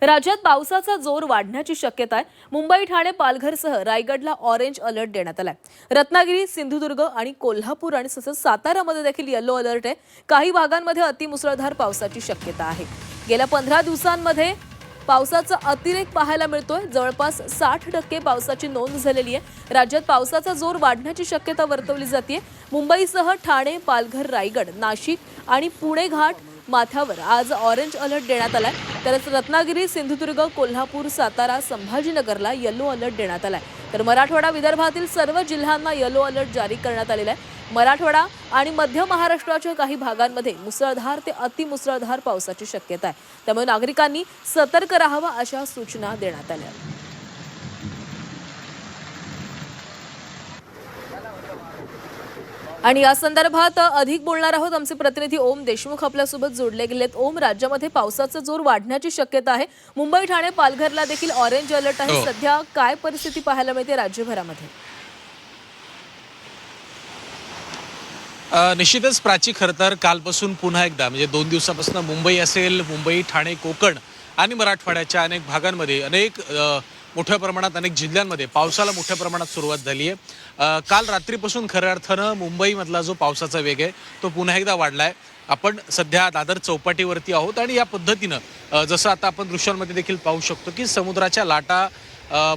राज्यात पावसाचा जोर वाढण्याची शक्यता आहे. मुंबई ठाणे पालघरसह रायगडला ऑरेंज अलर्ट देण्यात आलाय. रत्नागिरी सिंधुदुर्ग आणि कोल्हापूर आणि तसंच सातारामध्ये देखील येलो अलर्ट आहे. काही भागांमध्ये अतिमुसळधार पावसाची शक्यता आहे. गेल्या पंधरा दिवसांमध्ये पावसाचा अतिरेक पाहायला मिळतोय. जवळपास साठ टक्के पावसाची नोंद झालेली आहे. राज्यात पावसाचा जोर वाढण्याची शक्यता वर्तवली जाते मुंबईसह ठाणे पालघर रायगड नाशिक आणि पुणे घाट माथ्यावर आज ऑरेंज अलर्ट देण्यात आलाय. तरच रत्नागिरी सिंधुदुर्ग कोल्हापूर सातारा संभाजीनगरला येलो अलर्ट देण्यात आला आहे तर मराठवाडा विदर्भातील सर्व जिल्ह्यांना येलो अलर्ट जारी करण्यात आलेला आहे मराठवाडा आणि मध्य महाराष्ट्राच्या काही भागांमध्ये मुसळधार ते अतिमुसळधार पावसाची शक्यता आहे. त्यामुळे नागरिकांनी सतर्क राहावं अशा सूचना देण्यात आल्या. आणि या संदर्भात अधिक बोलणार आहोत आमचे प्रतिनिधी ओम देशमुख आपल्यासोबत जोडले गेलेत. ओम राज्यामध्ये पावसाचा जोर वाढण्याची शक्यता आहे. मुंबई ठाणे पालघरला देखील ऑरेंज अलर्ट आहे. हो. सध्या काय परिस्थिती पाहायला मिळते राज्यभरामध्ये? निश्चितच प्राची खरं तर कालपासून पुन्हा एकदा म्हणजे दोन दिवसापासून मुंबई असेल मुंबई ठाणे कोकण आणि मराठवाड्याच्या अनेक भागांमध्ये अनेक मोठ्या प्रमाणात अनेक जिल्ह्यांमध्ये पावसाला मोठ्या प्रमाणात सुरुवात झाली आहे. काल रात्रीपासून खऱ्या अर्थानं मुंबईमधला जो पावसाचा वेग आहे तो पुन्हा एकदा वाढला आहे आपण सध्या दादर चौपाटीवरती आहोत आणि या पद्धतीनं जसं आता आपण दृश्यांमध्ये देखील पाहू शकतो की समुद्राच्या लाटा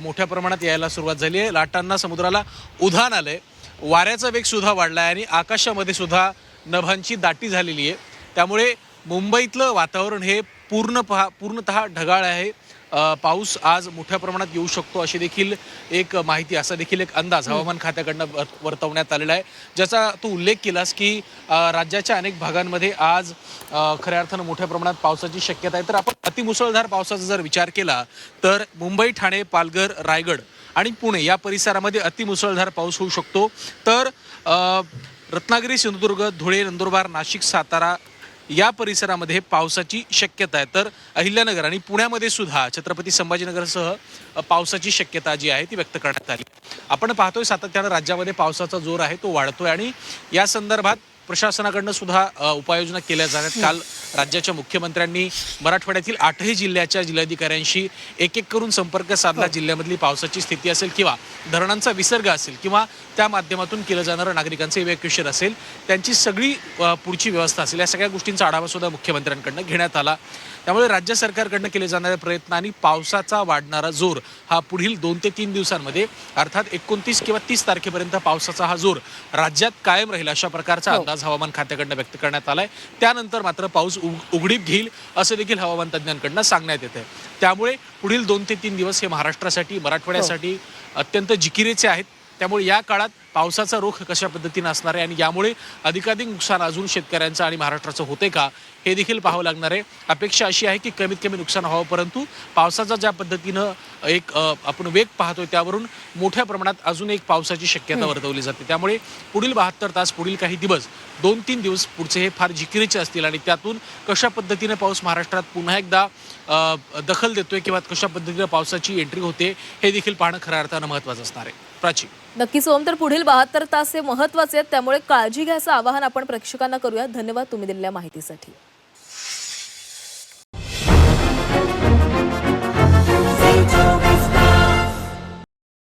मोठ्या प्रमाणात यायला सुरुवात झाली आहे. लाटांना समुद्राला उधाण आहे वाऱ्याचा वेग सुद्धा वाढला आहे आणि आकाशामध्ये सुद्धा नभांची दाटी झालेली आहे. त्यामुळे मुंबईतलं वातावरण हे पूर्ण पहा पूर्णतः ढगाळ आहे. पाऊस आज मोठ्या प्रमाणात येऊ शकतो अशी देखील एक माहिती असा देखील एक अंदाज हवामान खात्याकडनं वर्तवण्यात आलेला आहे. ज्याचा तू उल्लेख केलास की राज्याच्या अनेक भागांमध्ये आज खऱ्या अर्थानं मोठ्या प्रमाणात पावसाची शक्यता आहे. तर आपण अतिमुसळधार पावसाचा जर विचार केला तर मुंबई ठाणे पालघर रायगड आणि पुणे या परिसरामध्ये अतिमुसळधार पाऊस होऊ शकतो. तर रत्नागिरी सिंधुदुर्ग धुळे नंदुरबार नाशिक सातारा या परिसरामध्ये पावसाची शक्यता आहे. तर अहिल्यानगर आणि पुण्यामध्ये सुद्धा छत्रपती संभाजीनगरसह पावसाची शक्यता जी आहे ती व्यक्त करण्यात आली. आपण पाहतोय सातत्यानं राज्यामध्ये पावसाचा जोर आहे तो वाढतोय आणि या संदर्भात प्रशासनाकडनं सुद्धा उपाययोजना केल्या जात काल राज्याच्या मुख्यमंत्र्यांनी मराठवाड्यातील आठही जिल्ह्याच्या जिल्हाधिकाऱ्यांशी एक एक करून संपर्क साधला. जिल्ह्यामधली पावसाची स्थिती असेल किंवा धरणांचा विसर्ग असेल किंवा त्या माध्यमातून केलं जाणारं नागरिकांचं इव्हॅक्युएशन असेल त्यांची सगळी पुढची व्यवस्था असेल या सगळ्या गोष्टींचा आढावा सुद्धा मुख्यमंत्र्यांकडनं घेण्यात आला. त्यामुळे राज्य सरकारकडनं केले जाणारे प्रयत्न आणि पावसाचा वाढणारा जोर हा पुढील दोन ते तीन दिवसांमध्ये अर्थात एकोणतीस किंवा तीस तारखेपर्यंत पावसाचा हा जोर राज्यात कायम राहील अशा प्रकारचा हो. अंदाज हवामान खात्याकडनं व्यक्त करण्यात आलाय. त्यानंतर मात्र पाऊस उघडीप घेईल असं देखील हवामान तज्ज्ञांकडनं सांगण्यात येत आहे त्यामुळे पुढील दोन ते तीन दिवस हे महाराष्ट्रासाठी मराठवाड्यासाठी अत्यंत जिकिरीचे आहेत. त्यामुळे या काळात पावसाचा रोख कशा पद्धतीनं असणार आहे आणि यामुळे अधिकाधिक नुकसान अजून शेतकऱ्यांचं आणि महाराष्ट्राचं होते का हे देखील पाहावं लागणार आहे. अपेक्षा अशी आहे की कमीत कमी नुकसान व्हावं परंतु पावसाचा ज्या पद्धतीनं एक आपण वेग पाहतोय त्यावरून मोठ्या प्रमाणात अजून एक पावसाची शक्यता वर्तवली जाते. त्यामुळे पुढील बहात्तर तास पुढील काही दिवस दोन तीन दिवस पुढचे हे फार जिकिरीचे असतील आणि त्यातून कशा पद्धतीने पाऊस महाराष्ट्रात पुन्हा एकदा दखल देतोय किंवा कशा पद्धतीने पावसाची एंट्री होते हे देखील पाहणं खऱ्या अर्थानं महत्त्वाचं असणार आहे. प्राची नक्कीच ओम तर पुढील बहात्तर तास हे महत्त्वाचे आहेत त्यामुळे काळजी घ्यायचं आवाहन आपण प्रेक्षकांना करूया. धन्यवाद तुम्ही दिलेल्या माहितीसाठी.